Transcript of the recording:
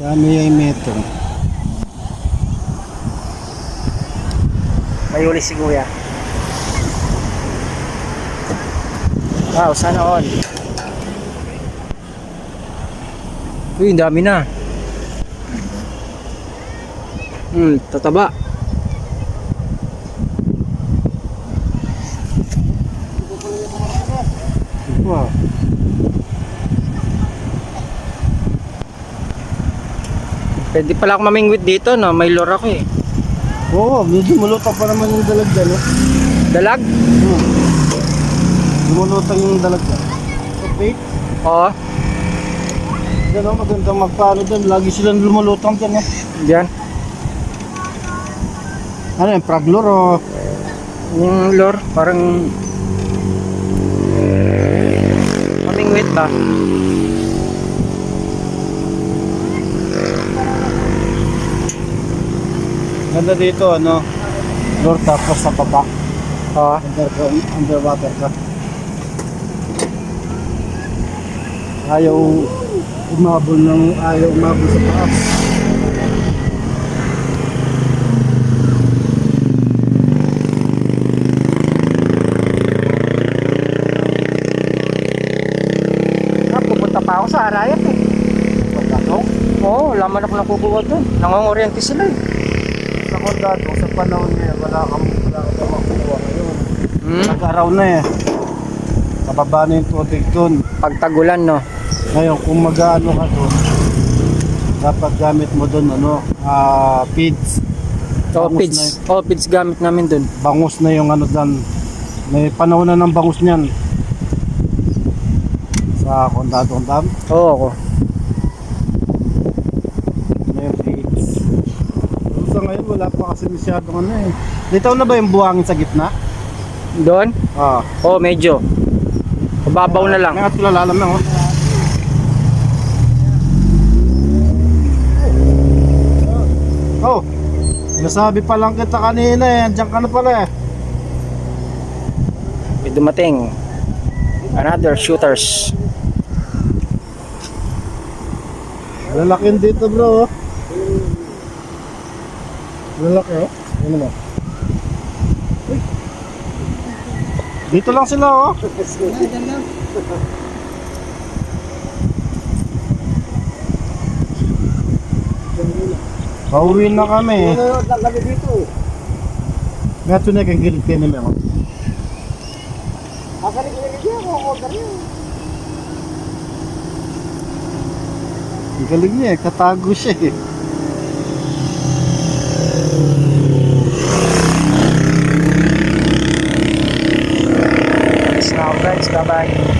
Dami ay metro. May huli si Kuya. Wow, sana all. Uy, dami na. Hmm, tataba. Wow. Pwede pala ako mamingwit dito, no? May lure ako eh. Oo, medyo malutang pa naman yung dalag dyan. Eh. Dalag? Hmm. Lumulutang yung dalag dyan. Okay. Oo. Yan o, magandang magpaano dyan. Lagi silang lumulutang dyan eh. Diyan. Ano yung praglor o? Yung lure, parang... Mamingwit ba? Ganda dito ano. Lure tapos sa baba. Oo. Underground, underwater ka. Ayaw umabol ng ayaw umabol sa taas. Ah, pa ako sa Arayat eh. Pagkatong, Oo, wala man ako nakukuha doon. Nangongoriente sila eh. Sa kondado, sa panahon ngayon, wala kang wala kang daw makukuha ngayon. Hmm? Nag-araw na eh. Kababa na yung tubig doon. Pagtagulan, no? Ngayon, kung mag-ano ka doon, dapat gamit mo doon ano, ah feeds. Oo, Bangus pids. Oo, pids gamit namin doon. Bangus na yung ano doon. May panahon na ng bangus niyan. Sa kondadong dam. Oo, ako. na yung feeds. Sa ngayon, wala pa kasi masyadong ano eh. Dito na ba yung buhangin sa gitna? Doon? Ah. Oo, medyo. Mababaw na lang. May at kilala mo. oh. Oh, sinasabi pa lang kita kanina eh, andyan ka na pala eh. May dumating. Another shooters. Lalaking dito bro. oh. Lalaki oh. Ano mo? Dito lang sila oh. Pauwi na kami. Nga ito na kang gilid kayo nila. oh. Ang galing niya, eh, katago siya eh. Alis na ako guys. Bye-bye.